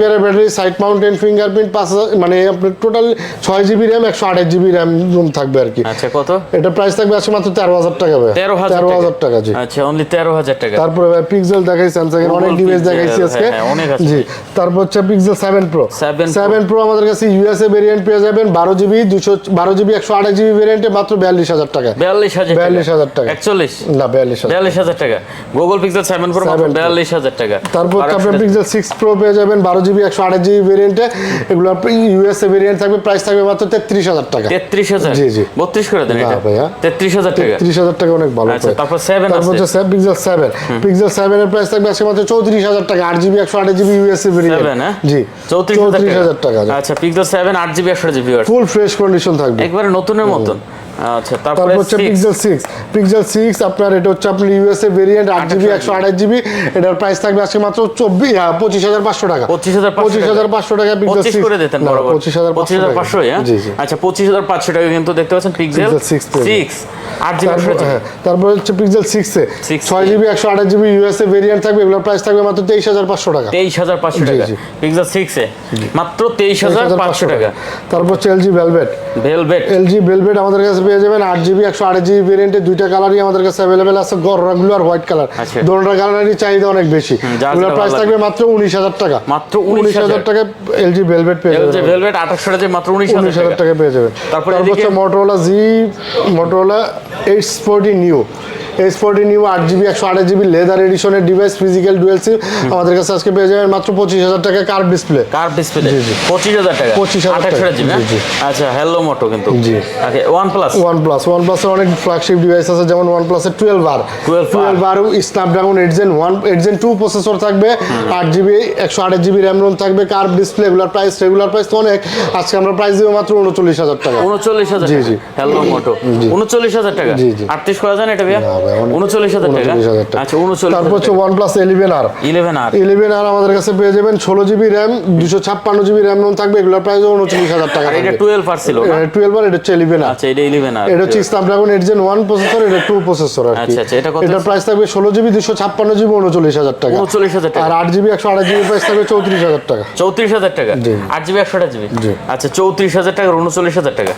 ব্যাটারি সাইড মাউন্টেন ফিঙ্গারপ্রিন্ট পাঁচ হাজার মানে আপনার টোটাল ছয় জিবি র্যাম একশো আঠাশ জিবি র্যাম রুম থাকবে আর কি। আচ্ছা কত? এটা প্রাইস থাকবে আজকে মাত্র তেরো হাজার টাকা ভাই। তেরো হাজার টাকা। জি। আচ্ছা অনলি তেরো হাজার টাকা। তারপরে পিক্সেল দেখাই স্যামসাং এর অনেক ডিভাইস দেখাইছি আজকে। হ্যাঁ, আছে। জি তারপর হচ্ছে Pixel seven pro 7 seven pro আমাদের কাছে ইউএসএ ভেরিয়েন্ট পেয়ে যাবেন বারো জিবি দুশো বারো জিবি একশো আঠাশ জিবি ভেরিয়েন্টে মাত্র বিয়াল্লিশ হাজার টাকা। বিয়াল্লিশ হাজার 42,000 টাকা। একচল্লিশ? না বিয়াল্লিশ হাজার বিয়াল্লিশ হাজার টাকা। Google Pixel seven pro 7 Pro। বিয়াল্লিশ হাজার টাকা। তারপর একশো- পিক্সেল সিক্স প্রো পেয়ে যাবেন বারো জিবি একশো আঠাশ জিবি ভেরিয়েন্টে এগুলো ইউএসএ ভেরিয়েন্ট থাকবে প্রাইস থাকবে মাত্র তেত্রিশ হাজার টাকা। তেত্রিশ হাজার? জি, জি। বত্রিশ করে দেন এটা? ভাইয়া। তেত্রিশ হাজার টাকা। ত্রিশ হাজার টাকা অনেক ভালো আচ্ছা তারপর সেভেন তারপর হচ্ছে পিক্সেল সেভেন পিক্সেল সেভেন এর প্রাইস থাকবে আজকে মাত্র চৌত্রিশ হাজার টাকা আট জিবি একশো আঠাশ জিবি ইউএসএ হ্যাঁ? জি চৌত্রিশ হাজার টাকা। আচ্ছা পিক্সেল সেভেন আট জিবি একশো জিবি ফুল ফ্রেশ কন্ডিশন থাকবে। একবারে নতুনের মতন। আচ্ছা তারপর হচ্ছে পিক্সেল সিক্স পিক্সেল সিক্স আপনার এটা হচ্ছে আপনার ইউএসএ ভেরিয়েন্ট আট জিবি একশো আঠাশ জিবি। এটার প্রাইস থাকবে আজকে মাত্র চব্বিশ পঁচিশ হাজার পাঁচশো টাকা। পঁচিশ হাজার পঁচিশ হাজার পাঁচশো টাকা পিক্সেল করে দিতেন পঁচিশ হাজার পঁচিশ হাজার পাঁচশো হ্যাঁ? আচ্ছা পঁচিশ হাজার পাঁচশো টাকা কিন্তু দেখতে পাচ্ছেন পিক্সেল। সিক্স আট জিবি হ্যাঁ, তারপর হচ্ছে পিক্সেল সিক্সে ছয় জিবি একশো আঠাশ জিবি ইউএসএ ভেরিয়েন্ট থাকবে এগুলোর প্রাইস থাকবে মাত্র তেইশ হাজার পাঁচশো টাকা। তেইশ হাজার পাঁচশো টাকা। পিক্সেল সিক্সে মাত্র তেইশ হাজার পাঁচশো টাকা। তারপর হচ্ছে LG velvet velvet LG velvet আমাদের কাছে পেয়ে যাবেন আট জিবি একশো আট জিবি ভেরিয়েন্টে দুইটা কালারই আমাদের কাছে অ্যাভেলেবেল আছে গররাগুলো আর হোয়াইট কালার। কালারেরই চাহিদা অনেক বেশি। এগুলোর প্রাইস থাকবে মাত্র উনিশ হাজার টাকা। মাত্র উনিশ হাজার 19,000 টাকা এলজি ভেলভেট পেয়ে যাবেন। ভেলভেট আঠাশশো টাকা মাত্র উনিশ উনিশ হাজার হাজার টাকা। টাকা পেয়ে যাবেন। তারপরে হচ্ছে Motorola G Motorola edge forty neo edge forty neo আট জিবি একশো আঠাশ জিবি লেদার এডিশনের ডিভাইস ফিজিক্যাল ডুয়েল সিম আমাদের কাছে আজকে পেয়ে যাবেন মাত্র পঁচিশ হাজার টাকা কার্ভ ডিসপ্লে কার ডিসপ্লে জি, জি। পঁচিশ হাজার টাকা? 25,000 আঠাশশো টাকা। জিবি জি, জি। আচ্ছা হ্যালো মোটো কিন্তু। জি। Okay one plus one plus one প্লাসের অনেক ফ্ল্যাগশিপ ডিভাইস আছে যেমন ওয়ান প্লাসের twelve R 12R twelve R Snapdragon eight gen one eight gen two processor থাকবে আট জিবি একশো আঠাশ জিবি র্যাম রোম থাকবে কার্ভ ডিসপ্লে এগুলোর প্রাইস রেগুলার প্রাইস তো অনেক। আজকে আমরা প্রাইস দেবো মাত্র উনচল্লিশ হাজার টাকা। উনচল্লিশ হাজার জি, জি। হ্যালো মোটো উনচল্লিশ হাজার টাকা? জি, জি। আটত্রিশ করা যায় না এটা ভাইয়া? না উনচল্লিশ হাজার টাকা? আচ্ছা উনচল্লিশ তারপর হচ্ছে one plus eleven R eleven R eleven R আমাদের কাছে পেয়ে যাবেন ষোলো জিবি র্যাম দুশো ছাপ্পান্ন জিবি র্যাম রোম থাকবে। এগুলোর প্রাইস উনচল্লিশ হাজার টাকা এটা টুয়েলভ আর ছিল টুয়েলভ আর এটা হচ্ছে ইলেভেন আর আচ্ছা এটা ইলেভেন আর এটা হচ্ছে Snapdragon eight gen one processor এটা টু প্রসেসর আর আচ্ছা, আচ্ছা, এটা কত? এটার প্রাইস থাকবে ষোলো জিবি দুশো ছাপ্পান্ন জিবি উনচল্লিশ হাজার টাকা। উনচল্লিশ হাজার টাকা। আর আট জিবি একশো আঠাশ জিবি প্রাইস থাকবে চৌত্রিশ হাজার টাকা। চৌত্রিশ হাজার টাকা? জি। আট জিবি একশো আট জিবি আচ্ছা চৌত্রিশ হাজার টাকা উনচল্লিশ হাজার টাকা।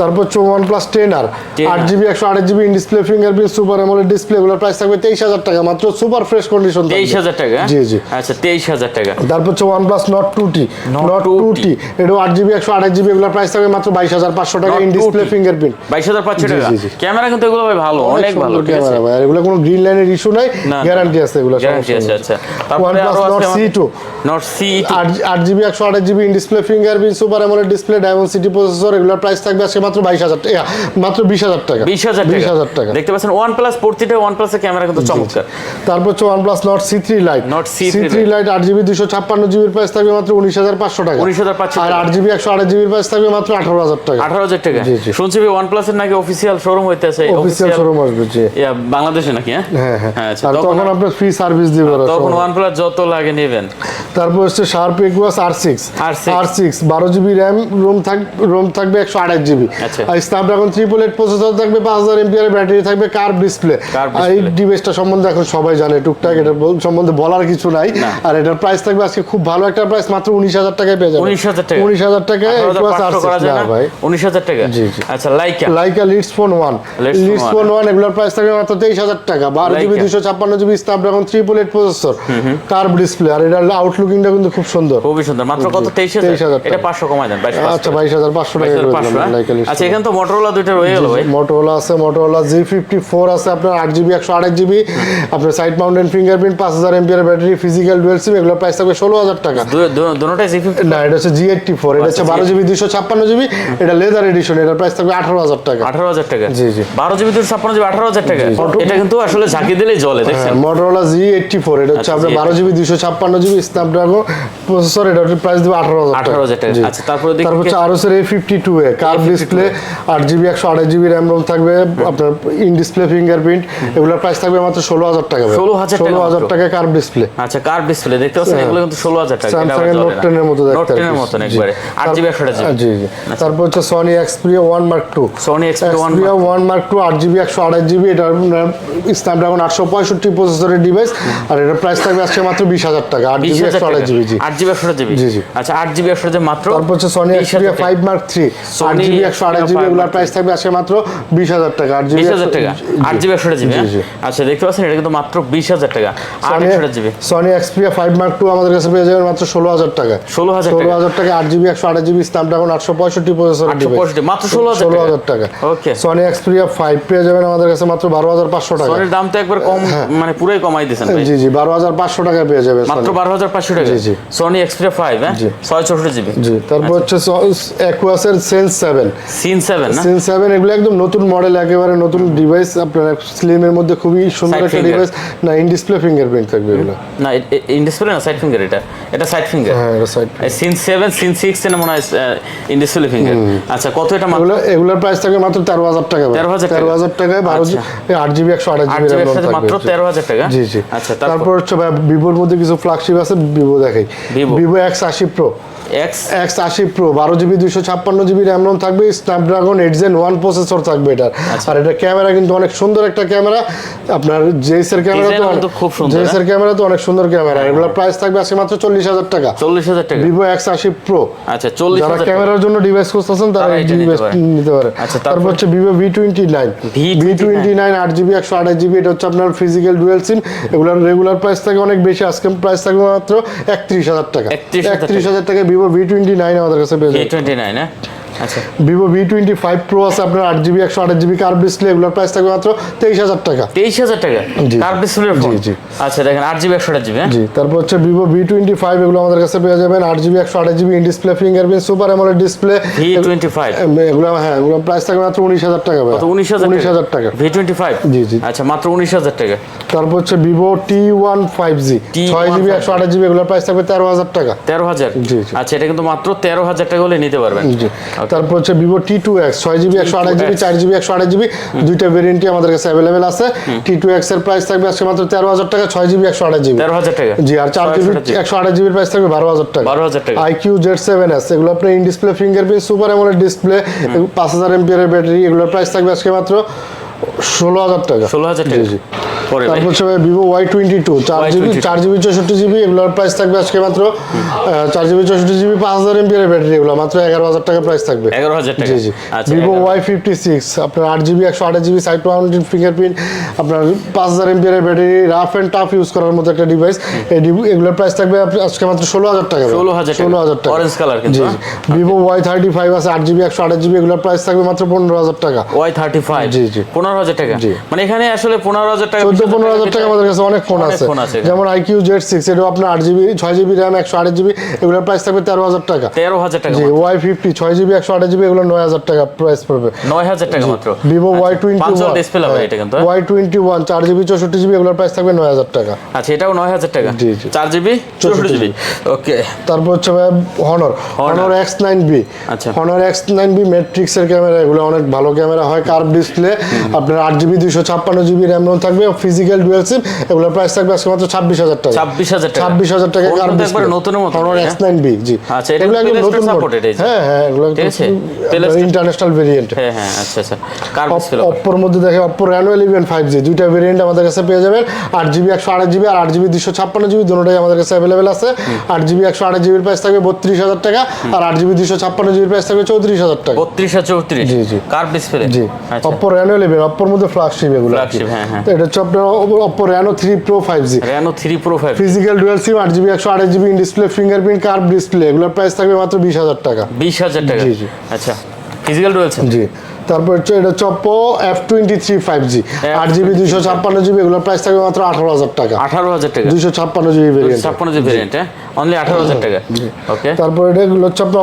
তারপর ওয়ান প্লাস টেন আর আট জিবি একশো আঠাশ GB display fingerprint super AMOLED display এগুলোর প্রাইস থাকবে তেইশ হাজার টাকা মাত্র সুপার ফ্রেশ কন্ডিশন তেইশ হাজার টাকা? জি জি। আচ্ছা তেইশ হাজার টাকা। তারপর হচ্ছে one plus Nord two T Nord two T এটা আট জিবি একশো আঠাশ জিবি এগুলোর প্রাইস থাকবে মাত্র বাইশ হাজার পাঁচশো টাকা ইন ডিসপ্লে 2T ফিঙ্গারপ্রিন্ট বাইশ হাজার পাঁচশো টাকা। ক্যামেরা কিন্তু এগুলো ভাই ভালো অনেক ভালো ক্যামেরা ভাই এগুলো কোনো গ্রিন লাইনের ইস্যু নাই। গ্যারান্টি আছে এগুলো গ্যারান্টি আছে আচ্ছা। One plus Nord CE two Nord CE আট আট জিবি একশো আঠাশ GB in display fingerprint super AMOLED display Dimensity processor এগুলোর প্রাইস থাকবে আজকে মাত্র বাইশ হাজার টাকা। মাত্র বিশ হাজার টাকা। বিশ হাজার বিশ হাজার টাকা। দেখতে পাচ্ছেন ওয়ান প্লাস প্রতিটা ওয়ান প্লাসের ক্যামেরা কিন্তু চমৎকার। তারপর হচ্ছে one plus Nord CE three lite C3 CE three lite আট জিবি দুশো ছাপ্পান্ন জিবির প্রাইস থাকবে মাত্র উনিশ হাজার পাঁচশো টাকা। 19,500 আর আট জিবি একশো আঠাশ জিবির প্রাইস থাকবে মাত্র আঠারো হাজার টাকা। আঠারো হাজার টাকা। শুনছি ওয়ান প্লাসের নাকি অফিসিয়াল শোরুম হইতেছে। অফিসিয়াল শোরুম আসবে জি। বাংলাদেশে নাকি হ্যাঁ? হ্যাঁ হ্যাঁ। আচ্ছা আর তখন আপনার ফ্রি সার্ভিস দিবে তখন। ওয়ান প্লাস যত লাগে নেবেন। তারপর হচ্ছে Sharp Aquos R six R six বারো জিবি র্যাম রোম থাক রোম থাকবে একশো আঠাশ জিবি। আর স্ন্যাপড্রাগন ট্রিপল এইট প্রসেসর থাকবে পাঁচ হাজার এমপিআর ব্যাটারি থাকবে কার্ভ ডিসপ্লে এই ডিভাইসটা সম্বন্ধে এখন সবাই জানে টুকটাক এটা সম্বন্ধে বলার কিছু নাই। আর এটার প্রাইস থাকবে আজকে খুব ভালো একটা প্রাইস মাত্র উনিশ হাজার টাকায় পেয়ে যাবে উনিশ হাজার টাকা উনিশ হাজার টাকায় ভাই। উনিশ হাজার টাকা। আচ্ছা Leica Leica Leitz phone one Leitz phone one এগুলোর প্রাইস থাকবে মাত্র তেইশ হাজার টাকা। বারো জিবি দুশো ছাপ্পান্ন GB Snapdragon triple eight processor curve display আর এটার আউটলুকিংটা কিন্তু খুব সুন্দর। খুবই সুন্দর। মাত্র কত? তেইশ হাজার? এটা পাঁচশো কমাই দেন আচ্ছা বাইশ হাজার পাঁচশো টাকা করে আচ্ছা এখানে তো মোটরোলা দুইটা রয়ে গেল ভাই। মোটোলা আছে মোটোলা জি ফিফটি ফোর আছে আপনার আট জিবি একশো আঠাশ জিবি আপনার সাইড মাউন্টেন ফিঙ্গারপ্রিন্ট পাঁচ হাজার ampere battery physical dual SIM এগুলোর প্রাইস থাকবে ষোলো হাজার টাকা। দুটাই জি ফিফটি না এটা হচ্ছে জি এইটটি ফোর এটা হচ্ছে আচ্ছা, বারো জিবি দুশো ছাপ্পান্ন জিবি এটা লেদার এডিশন এটার প্রাইস থাকবে আঠারো হাজার টাকা। আঠারো হাজার টাকা? জি, জি। বারো জিবি দুশো ছাপ্পান্ন জিবি আঠারো হাজার টাকা? এটা কিন্তু আসলে ঝাঁকি দিলেই জলে দেখছেন? মোটরোলা জি এইটটি ফোর এটা হচ্ছে আচ্ছা, আপনার বারো জিবি দুশো ছাপ্পান্ন জিবি স্ন্যাপড্রাগন প্রসেসর এটা প্রাইস দেবে আঠারো হাজার টাকা। 18,000 টাকা। আচ্ছা, তারপরে তারপর হচ্ছে আরোসের এই fifty two A curve A52 display আট জিবি একশো আঠাশ জিবি র্যাম রোম থাকবে আপনার ইন ডিসপ্লে ফিঙ্গারপ্রিন্ট এগুলোর প্রাইস থাকবে মাত্র ষোলো হাজার টাকা 16,000 টাকা ষোলো হাজার টাকা কার্ভ ডিসপ্লে আচ্ছা কার ডিসপ্লে দেখতে পাচ্ছেন এগুলো কিন্তু ষোলো হাজার টাকা স্যামসাং এর নোট। টেনের মতো দেখতে নোট টেনের মতন একবারে আট জিবি একশো জি জি। তারপর হচ্ছে Sony Xperia one Mark two Sony Xperia 1 Mark Xperia one Mark two আট জিবি একশো আঠাশ জিবি এটা স্ন্যাপড্রাগন আটশো পঁয়ষট্টি প্রসেসরের ডিভাইস আর এটার প্রাইস থাকবে আজকে মাত্র বিশ হাজার টাকা আট জিবি হাজার একশো আঠাশ জিবি জি। আট জিবি একশো জিবি জি, জি। আচ্ছা আট জিবি একশো মাত্র তারপর হচ্ছে Sony 20,000 Xperia five Mark three আট জিবি একশো আঠাশ Xperia জিবি এগুলোর প্রাইস থাকবে আজকে মাত্র বিশ হাজার টাকা আট জিবি হাজার টাকা। আট জিবি একশো জিবি জি। আচ্ছা দেখতে পাচ্ছেন এটা কিন্তু মাত্র বিশ হাজার টাকা। আট একশো GB. Sony Xperia five Mark two আমাদের কাছে পেয়ে যাবেন মাত্র ষোলো হাজার টাকা। 16,000 ষোলো হাজার টাকা আট জিবি একশো আঠাশ জিবি স্ন্যাপড্রাগন আটশো পঁয়ষট্টি প্রসেসর 865 মাত্র 16,000 ষোলো হাজার টাকা। Okay. সনি এক্সপ্রিয়া ফাইভ পেয়ে যাবেন আমাদের কাছে মাত্র বারো হাজার পাঁচশো টাকা। সনির দাম তো একবার কম মানে পুরাই কমাই দিয়েছেন জি জি বারো হাজার পাঁচশো টাকায় পেয়ে যাবে মাত্র বারো হাজার পাঁচশো টাকা। জি, জি। সনি এক্সপ্রিয়া ফাইভ হ্যাঁ? ছয় চৌষট্টি জিবি। জি তারপর হচ্ছে অ্যাকুয়াসের সেন্স সেভেন সিন সেভেন না সেন্স সেভেন এগুলো একদম নতুন মডেল একেবারে নতুন ডিভাইস আপনার স্লিমের মধ্যে খুবই সুন্দর একটা ডিভাইস না ইন ডিসপ্লে ফিঙ্গারপ্রিন্ট থাকবে এগুলো। না ইন ডিসপ্লে না সাইড ফিঙ্গার এটা। এটা সাইড ফিঙ্গার হ্যাঁ এটা side scene seven scene six এর মনে হয় ইন ডিসপ্লে ফিঙ্গার আচ্ছা কত এটা মাত্র? এগুলো এগুলোর প্রাইস থাকবে মাত্র তেরো হাজার টাকা 13,000 টাকা। তেরো হাজার টাকায় বারো আচ্ছা। আট জিবি একশো একসাথে থাকবে। মাত্র তেরো হাজার টাকা? জি জি। আচ্ছা তারপর? হচ্ছে ভিভোর মধ্যে কিছু ফ্ল্যাগশিপ আছে ভিভো দেখাই। ভিভো আশি প্রো এক্স এক্স আশি প্রো বারো জিবি দুইশো ছাপ্পান্ন জিবি র্যাম রোম থাকবে Snapdragon eight gen one processor থাকবে এটার। আচ্ছা। আর এটা ক্যামেরা কিন্তু অনেক সুন্দর একটা ক্যামেরা আপনার ক্যামেরা তো খুব সুন্দর, ক্যামেরা তো অনেক সুন্দর ক্যামেরা এগুলো প্রাইস থাকবে আজকে মাত্র চল্লিশ হাজার টাকা। চল্লিশ হাজার টাকা। ভিভো এক্স আশি প্রো আচ্ছা চল্লিশ যারা ক্যামেরার জন্য ডিভাইস খুঁজতেছেন তারা এই ডিভাইস নিতে পারে। আচ্ছা, তারপর? হচ্ছে Vivo V twenty nine V twenty nine আট জিবি একশো আঠাশ জিবি এটা হচ্ছে আপনার ফিজিক্যাল ডুয়েল সিম এগুলোর রেগুলার প্রাইস থাকে অনেক বেশি আজকে প্রাইস থাকবে মাত্র একত্রিশ হাজার টাকা। 31,000 একত্রিশ হাজার টাকা ভিভো ভি টোয়েন্টি নাইন আমাদের কাছে পেয়ে এ যাবে টোয়েন্টি নাইন হ্যাঁ? Vivo V twenty five pro আছে আপনার আট জিবি একশো আঠাশ জিবি কার্ভ ডিসপ্লে এগুলোর প্রাইস থাকবে মাত্র তেইশ হাজার টাকা। তেইশ হাজার টাকা। কার ডিসপ্লের ফোন জি, জি। আচ্ছা দেখেন আট জিবি একশো জিবি হ্যাঁ? জি তারপর হচ্ছে ভিভো ভি টোয়েন্টি ফাইভ এগুলো আমাদের কাছে পেয়ে যাবেন আট জিবি একশো আঠাশ GB in display fingerprint super AMOLED display V twenty five এগুলো হ্যাঁ এগুলো প্রাইস থাকবে মাত্র উনিশ হাজার টাকা উনিশ হাজার উনিশ হাজার টাকা। ভি টোয়েন্টি ফাইভ জি, জি। আচ্ছা মাত্র উনিশ হাজার টাকা। তারপর হচ্ছে Vivo T one five G T15 ছয় জিবি একশো আঠাশ জিবি এগুলোর প্রাইস থাকবে তেরো হাজার টাকা। তেরো হাজার? জি, জি। আচ্ছা এটা কিন্তু মাত্র তেরো হাজার টাকা হলে নিতে পারবেন। জি. তারপর হচ্ছে ভিভো টি টু এক্স ছয় জিবি একশো আঠাশ জিবি চার জিবি একশো আঠাশ জিবি দুইটা ভেরিয়েন্টই আমাদের কাছে অ্যাভেলেবেল আছে। টি টু এক্সের প্রাইস থাকবে আজকে মাত্র তেরো হাজার টাকা ছয় জিবি একশো আঠাশ জিবি তেরো হাজার টাকা। জি আর চার জিবি একশো আঠাশ জিবির প্রাইস থাকবে বারো হাজার টাকা। বারো হাজার টাকা। আইকিউ জেড সেভেন এস এগুলো আপনার in display fingerprint super AMOLED display পাঁচ হাজার এমপিয়ারের ব্যাটারি এগুলোর প্রাইস থাকবে আজকে মাত্র ষোলো হাজার টাকা। ষোলো হাজার টাকা। জি। পরে তারপর হচ্ছে ভিভো ওয়াই টোয়েন্টি টু চার জিবি চার জিবি চৌষট্টি জিবি এগুলোর প্রাইস থাকবে আজকে মাত্র চার জিবি চৌষট্টি জিবি পাঁচ হাজার এমপিয়ারের ব্যাটারি এগুলো মাত্র এগারো হাজার টাকা প্রাইস থাকবে। এগারো হাজার টাকা। জি জি। ভিভো ওয়াই ফিফটি সিক্স আপনার আট জিবি একশো আঠাশ জিবি সাইড মাউন্টেড ফিঙ্গারপ্রিন্ট আপনার পাঁচ হাজার এমপিয়ারের battery rough and tough use করার মতো একটা ডিভাইস এগুলোর প্রাইস থাকবে আজকে মাত্র ষোলো হাজার টাকা ষোলো হাজার টাকা। ষোলো হাজার টাকা। অরেঞ্জ কালার জি ভিভো ওয়াই থার্টি ফাইভ আছে আট জিবি একশো আঠাশ জিবি এগুলোর প্রাইস থাকবে মাত্র পনেরো হাজার টাকা। ওয়াই থার্টি ফাইভ জি, জি। পনেরো হাজার টাকা। জি। মানে এখানে আসলে পনেরো হাজার টাকা চোদ্দ পনেরো হাজার টাকা আমাদের কাছে অনেক ফোন আছে। যেমন আইকিউ জেড সিক্স এটাও আপনার আট জিবি ছয় জিবি র্যাম একশো আট জিবি এগুলোর প্রাইস থাকবে তেরো হাজার টাকা। তেরো হাজার টাকা জি ওয়াই ফিফটি ছয় জিবি একশো আট জিবি এগুলো নয় হাজার টাকা প্রাইস পড়বে। নয় হাজার টাকা মাত্র। ভিভো ওয়াই টোয়েন্টি পাঁচশো ডিসপ্লে হবে এটা কিন্তু হ্যাঁ? ওয়াই টোয়েন্টি ওয়ান চার জিবি চৌষট্টি জিবি এগুলোর প্রাইস থাকবে নয় হাজার টাকা। আচ্ছা এটাও নয় হাজার টাকা? জি, জি। চার জিবি চৌষট্টি জিবি ওকে তারপর হচ্ছে Honor Honor X nine B আচ্ছা। Honor X nine B matrix এর ক্যামেরা এগুলো অনেক ভালো ক্যামেরা হয়। কার্ভ ডিসপ্লে আপনার আট জিবি দুইশো ছাপ্পান্ন জিবি র্যাম থাকবে। ফিজিক্যাল ডুয়েল সিম এগুলোর প্রাইস থাকবে আজকে মাত্র ছাব্বিশ হাজার টাকা। ছাব্বিশ হাজার টাকা। ছাব্বিশ হাজার টাকা একবারে নতুনের মতো। হ্যাঁ? এক্স নাইন বি জি। আচ্ছা, এগুলো একদম নতুন। হ্যাঁ হ্যাঁ এগুলো ঠিক আছে? ইন্টারন্যাশনাল ভেরিয়েন্ট হ্যাঁ হ্যাঁ আচ্ছা আচ্ছা। অপ্পোর মধ্যে দেখে Oppo Reno eleven five G দুইটা ভেরিয়েন্ট আমাদের কাছে পেয়ে যাবেন। আট জিবি একশো আট জিবি আর আট জিবি দুশো ছাপ্পান্ন জিবি দুটোটাই আমাদের কাছে অ্যাভেলেবেল আছে। আট জিবি একশো আট জিবির প্রাইস থাকবে বত্রিশ হাজার টাকা আর আট জিবি দুশো ছাপ্পান্ন জিবির প্রাইস থাকবে চৌত্রিশ হাজার টাকা। বত্রিশ আর চৌত্রিশ। জি, জি। কার ডিসপ্লে জি। অপ্পো রেনো ইলেভেন অপ্পোর মধ্যে ফ্ল্যাগশিপ এগুলো। Flagship, হ্যাঁ, হ্যাঁ। তো এটা হচ্ছে আপনার Reno three pro five G Reno three pro five physical dual SIM আট জিবি একশো আট GB in display fingerprint curve display এগুলোর প্রাইস থাকবে মাত্র বিশ হাজার টাকা। বিশ হাজার টাকা। জি, জি। আচ্ছা ফিজিক্যাল জি। তারপর হচ্ছে এটা হচ্ছে F twenty three five G আট জিবি দুশো ছাপ্পান্ন জিবি এগুলোর প্রাইস থাকবে মাত্র আঠারো হাজার টাকা। আঠারো হাজার টাকা। দুইশো ছাপ্পান্ন জিবি ভেরিয়েন্ট ছাপ্পান্ন যে ভেরিয়েন্ট হ্যাঁ? অনলি আঠারো হাজার টাকা। ওকে তারপর এটা হচ্ছে আপনার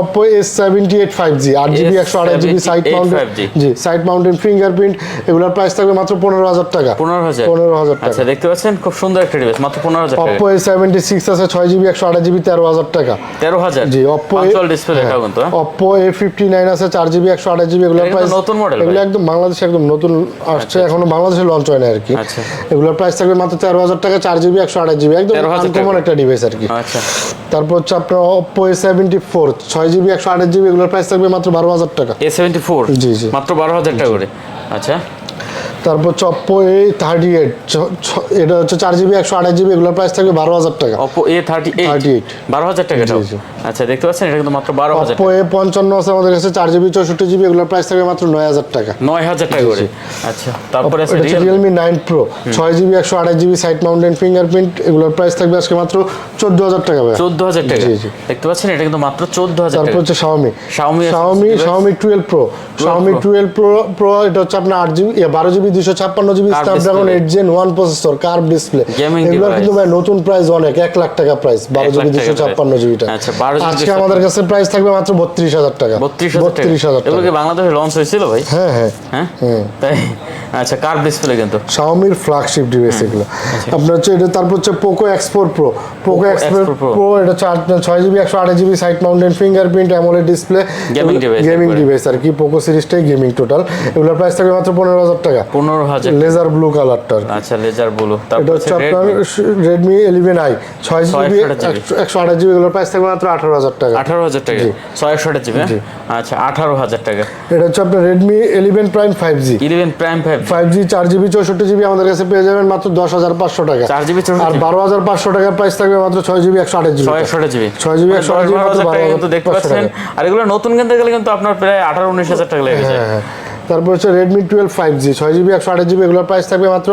আট জিবি একশো আড়াই GB side 78 mounted 5G G side mounted fingerprint এগুলোর প্রাইস থাকবে মাত্র পনেরো হাজার টাকা। পনেরো হাজার। পনেরো হাজার টাকা। আচ্ছা দেখতে পাচ্ছেন? খুব সুন্দর একটা ডিভাইস মাত্র পনেরো হাজার টাকা। অপ্পো এ সেভেন্টি আছে ছয় জিবি একশো আড়াই জিবি তেরো হাজার টাকা। তেরো হাজার? জি অপ্পো ডিসপ্লে এটাও কিন্তু হ্যাঁ? অপ্পো এ ফিফটি নাইন আছে চার জিবি একশো আড়াই জিবি এগুলোর প্রাইস নতুন model এগুলো একদম বাংলাদেশে একদম নতুন আসছে এখনও বাংলাদেশে লঞ্চ হয় না আর কি। আচ্ছা। এগুলোর প্রাইস থাকবে মাত্র তেরো হাজার টাকা চার জিবি একশো আড়াই জিবি একদম 13,000 আনকমন একটা ডিভাইস আর কি। আচ্ছা। তারপর হচ্ছে আপনার Oppo এ সেভেন্টি ফোর ছয় জিবি একশো আঠাশ জিবি এগুলোর প্রাইস থাকবে মাত্র বারো হাজার টাকা। এ সেভেন্টি ফোর জি, জি। মাত্র বারো হাজার টাকা করে? আচ্ছা। তারপর হচ্ছে অপ্পো এ থার্টি এইট এটা হচ্ছে চার জিবি একশো আঠাশ জিবি এগুলোর প্রাইস থাকবে বারো হাজার টাকা। অপো এ থার্টি এইট বারো হাজার টাকা। আচ্ছা দেখতে পাচ্ছেন এটা কিন্তু মাত্র বারো হাজার পঞ্চান্ন আছে আমাদের কাছে চার জিবি চৌষট্টি জিবি এগুলোর প্রাইস থাকবে মাত্র নয় হাজার টাকা। নয় হাজার টাকা করে। আচ্ছা তারপরে আছে রিয়েলমি নাইন প্রো ছয় জিবি একশো আঠাশ জিবি সাইড মাউন্টেন ফিঙ্গারপ্রিন্ট এগুলোর প্রাইস থাকবে আজকে মাত্র চোদ্দ হাজার টাকা ভাই চোদ্দ হাজার টাকা। জি, জি। দেখতে পাচ্ছেন এটা কিন্তু মাত্র চোদ্দ হাজার তারপর হচ্ছে Xiaomi Xiaomi device? Xiaomi twelve pro Xiaomi Pro। Twelve pro pro এটা হচ্ছে আপনার আট জিবি বারো জিবি দুশো ছাপ্পান্ন GB Snapdragon eight gen one processor curve display এগুলো কিন্তু ভাই নতুন প্রাইস অনেক এক লাখ টাকা প্রাইস বারো জিবি দুশো ছাপ্পান্ন। জিবিটা। আচ্ছা, 12 আজকে আমাদের কাছে প্রাইস থাকবে মাত্র বত্রিশ হাজার টাকা। বত্রিশ হাজার এগুলো কি বাংলাদেশে লঞ্চ হয়েছিল ভাই? হ্যাঁ হ্যাঁ। হ্যাঁ? তাই? আচ্ছা কার ডিসপ্লে কিন্তু। শাওমির ফ্ল্যাগশিপ ডিভাইস এগুলো। আপনার হচ্ছে এটা তারপর হচ্ছে Poco X four pro Poco X four pro এটা চার ছয় জিবি একশো আঠাশ GB side mounted fingerprint AMOLED display gaming device আর কি পোকো সিরিজটাই গেমিং টোটাল এগুলোর প্রাইস থাকবে মাত্র পনেরো হাজার টাকা। পনেরো হাজার লেজার ব্লু কালারটার আচ্ছা লেজার বলো এটা তারপর হচ্ছে আপনার রেডমি ইলেভেন আই ছয় জিবি একশো আঠাশ জিবি এগুলোর প্রাইস থাকবে মাত্র আঠারো হাজার টাকা। আঠারো হাজার টাকা। ছয়শো আট জিবি আচ্ছা আঠারো হাজার টাকা। এটা হচ্ছে আপনার Redmi eleven prime five G eleven prime five five G চার জিবি চৌষট্টি জিবি আমাদের কাছে পেয়ে যাবেন মাত্র দশ হাজার পাঁচশো টাকা। 4GB আর 64 বারো হাজার পাঁচশো টাকার প্রাইস থাকবে মাত্র ছয় জিবি একশো আঠাশ জিবি। ছয়শো আট জিবি 6 GB, 128 GB মাত্র 12,000 কিন্তু দেখতে পাচ্ছেন। আর এগুলো নতুন কিনতে গেলে কিন্তু আপনার প্রায় আঠারো উনিশ হাজার টাকা লেগে যায়। হ্যাঁ হ্যাঁ। তারপর হচ্ছে রেডমি টুয়েলভ ফাইভ জি ছয় জিবি একশো আঠাশ জিবি এগুলোর প্রাইস থাকবে মাত্র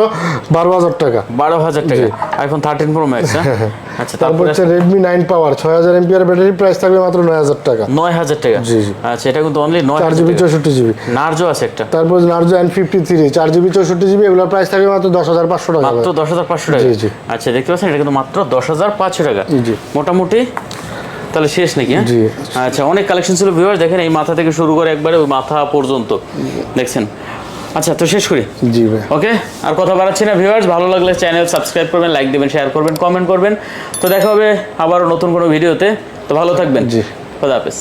বারো হাজার টাকা। বারো হাজার টাকা। আইফোন থার্টিন প্রো ম্যাক্স আচ্ছা তারপর তারপরে হচ্ছে রেডমি নাইন পাওয়ার ছয় হাজার এমপিআর ব্যাটারি প্রাইস থাকবে মাত্র নয় হাজার টাকা। নয় হাজার টাকা। জি, জি। আচ্ছা এটা কিন্তু অনলি নয় চার জিবি চৌষট্টি জিবি নার্জো আছে একটা। তারপর নার্জো এন ফিফটি থ্রি চার জিবি চৌষট্টি জিবি এগুলোর প্রাইস থাকবে মাত্র দশ হাজার পাঁচশো টাকা। মাত্র দশ হাজার পাঁচশো টাকা। জি, জি। আচ্ছা দেখতে পাচ্ছেন এটা কিন্তু মাত্র দশ হাজার পাঁচশো টাকা। জি। মোটামুটি তাহলে শেষ নাকি হ্যাঁ। আচ্ছা অনেক কালেকশন ছিল ভিউয়ার দেখেন এই মাথা থেকে শুরু করে একবারে ওই মাথা পর্যন্ত দেখছেন? আচ্ছা তো শেষ করি? জি ভাই। ওকে? আর কথা বাড়াচ্ছি না ভিউয়ার্স ভালো লাগলে চ্যানেল সাবস্ক্রাইব করবেন লাইক দেবেন শেয়ার করবেন কমেন্ট করবেন। তো দেখা হবে আবারও নতুন কোনো ভিডিওতে তো ভালো থাকবেন। জি। খোদা হাফেজ।